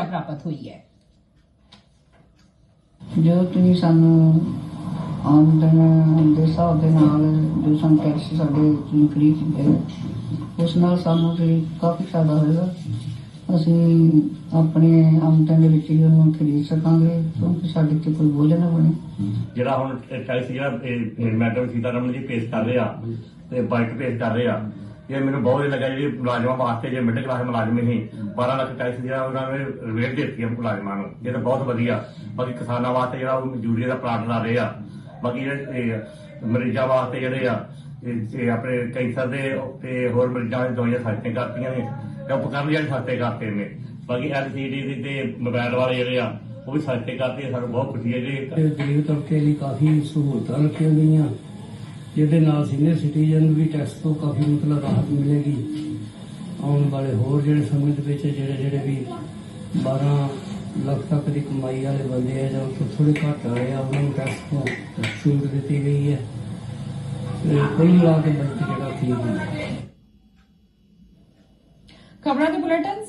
ਸੁਵਿਧਾ ਪ੍ਰਾਪਤ ਹੋਈ ਹੈ ਜੋ ਤੁਸੀਂ ਸਾਨੂੰ ਆਮਦਨ ਦੇ ਹਿਸਾਬ ਦੇ ਨਾਲ ਜੋ ਸਾਨੂੰ ਟੈਕਸ ਸਾਡੇ ਤੁਸੀਂ ਫ੍ਰੀ ਕੀਤੇ ਉਸ ਨਾਲ ਸਾਨੂੰ ਵੀ ਕਾਫੀ ਫਾਇਦਾ ਹੋਏਗਾ। ਅਸੀਂ ਆਪਣੇ ਆਮਦਨ ਦੇ ਵਿੱਚ ਹੀ ਉਹਨੂੰ ਖਰੀਦ ਸਕਾਂਗੇ ਕਿਉਂਕਿ ਸਾਡੇ ਤੇ ਕੋਈ ਬੋਝ ਨਾ ਬਣੇ। ਜਿਹੜਾ ਹੁਣ ਟੈਕਸ ਜਿਹੜਾ ਇਹ ਮੈਡਮ ਸੀਤਾਰਮਨ ਜੀ ਪੇਸ਼ ਕਰ ਰਹੇ ਆ ਤੇ ਬਜਟ ਪੇਸ਼ ਕਰ ਰਹੇ ਆ ਇਹ ਮੈਨੂੰ ਬਹੁਤ ਵਧੀਆ ਲੱਗਾ ਜਿਹੜੇ ਮੁਲਾਜ਼ਮਾਂ ਵਾਸਤੇ ਜੇ ਮਿਡਲ ਕਲਾਸ ਮੁਲਾਜ਼ਮ ਹੀ 12 ਲੱਖ ਟੈਕਸ ਜਿਹੜਾ ਉਹਨਾਂ ਨੇ ਰੇਟ ਦਿੱਤੀ ਆ ਮੁਲਾਜ਼ਮਾਂ ਨੂੰ। ਇਹ ਤਾਂ ਬਹੁਤ ਵਧੀਆ। ਬਾਕੀ ਕਿਸਾਨਾਂ ਵਾਸਤੇ ਜਿਹੜਾ ਉਹ ਮਜ਼ਦੂਰੀ ਦਾ ਪਲਾਟ ਲਾ ਰਹੇ ਆ। ਬਾਕੀ ਜਿਹੜੇ ਮਰੀਜ਼ਾਂ ਵਾਸਤੇ ਜਿਹੜੇ ਆ, ਇਹ ਆਪਣੇ ਕੈਂਸਰ ਦੇ ਤੇ ਹੋਰ ਮਰੀਜ਼ਾਂ ਦੀ ਦਵਾਈਆਂ ਸਸਤੀਆਂ ਕਰਤੀਆਂ ਨੇ ਤੇ ਉਪਕਰਨ ਜਿਹੜੇ ਸਸਤੇ ਕਰਤੇ ਨੇ। ਬਾਕੀ ਐਲਸੀਡੀ ਦੀ ਤੇ ਮੋਬਾਈਲ ਵਾਲੇ ਜਿਹੜੇ ਆ, ਉਹ ਵੀ ਸਸਤੇ ਕਰਤੇ ਸਾਨੂੰ ਬਹੁਤ ਖੁਸ਼ੀ ਹੈ ਜੀ। ਗਰੀਬ ਤਬਕੇ ਲਈ ਕਾਫੀ ਸਹੂਲਤਾਂ ਰੱਖੀਆਂ ਗਈਆਂ। ਜਿਹਦੇ ਨਾਲ ਸੀਨੀਅਰ ਸਿਟੀਜ਼ਨ ਨੂੰ ਵੀ ਟੈਕਸ ਤੋਂ ਕਾਫੀ ਮਤਲਬ ਰਾਹਤ ਮਿਲੇਗੀ। ਆਉਣ ਵਾਲੇ ਹੋਰ ਜਿਹੜੇ ਸਮੇਂ ਦੇ ਵਿੱਚ ਜਿਹੜੇ ਜਿਹੜੇ ਵੀ 12 ਲੱਖ ਤੱਕ ਦੀ ਕਮਾਈ ਵਾਲੇ ਬੰਦੇ ਆ ਜਾਂ ਉਸ ਤੋਂ ਥੋੜੇ ਘੱਟ ਵਾਲੇ ਆ, ਉਹਨਾਂ ਨੂੰ ਟੈਕਸ ਤੋਂ ਛੂਟ ਦਿੱਤੀ ਗਈ ਹੈ। ਕੁੱਲ ਮਿਲਾ ਕੇ ਬਜਟ ਜਿਹੜਾ ਠੀਕ ਹੈ ਖਬਰਾਂ ਦੇ ਬੁਲੇਟਿਨ